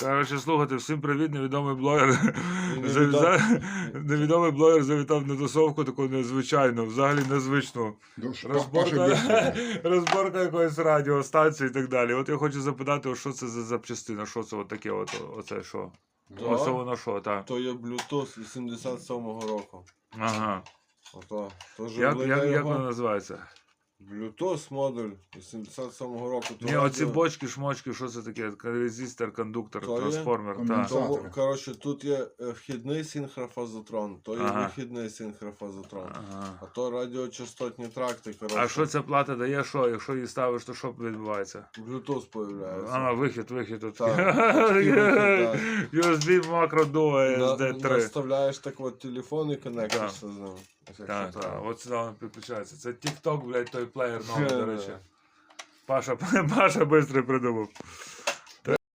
Коротше, слухайте, всім привіт, невідомий блогер. Завітав- Невідомий блогер завітав на тусовку таку незвичайну, взагалі незвичну. Ну, Розборка, розборка якоїсь радіостанції і так далі. От я хочу запитати, що це за запчастина, що це от таке, от, оце що? Да. Оце воно що, так. То є Bluetooth 87-го року. Ага. Ото. Тож Як, як, як воно називається? Bluetooth модуль 87-го року. То Ні, оці бочки, шмочки, що це таке? Резистор, кондуктор, То трансформер. Так. конденсатор. Тому, коротше, тут є е, вхідний синхрофазотрон, то є Ага. вихідний синхрофазотрон. Ага. А то радіочастотні тракти, коротше. А що ця плата дає? Що? Якщо її ставиш, то що відбувається? Bluetooth появляється. Ага, вихід, вихід тут. Так, USB макро Duo SD3. Наставляєш так от телефон і коннектишся з ним. Так, так, так. от сюди він підключається. Це TikTok, блядь, той плеєр новий, Ще, до речі. Паша, Паша швидко придумав.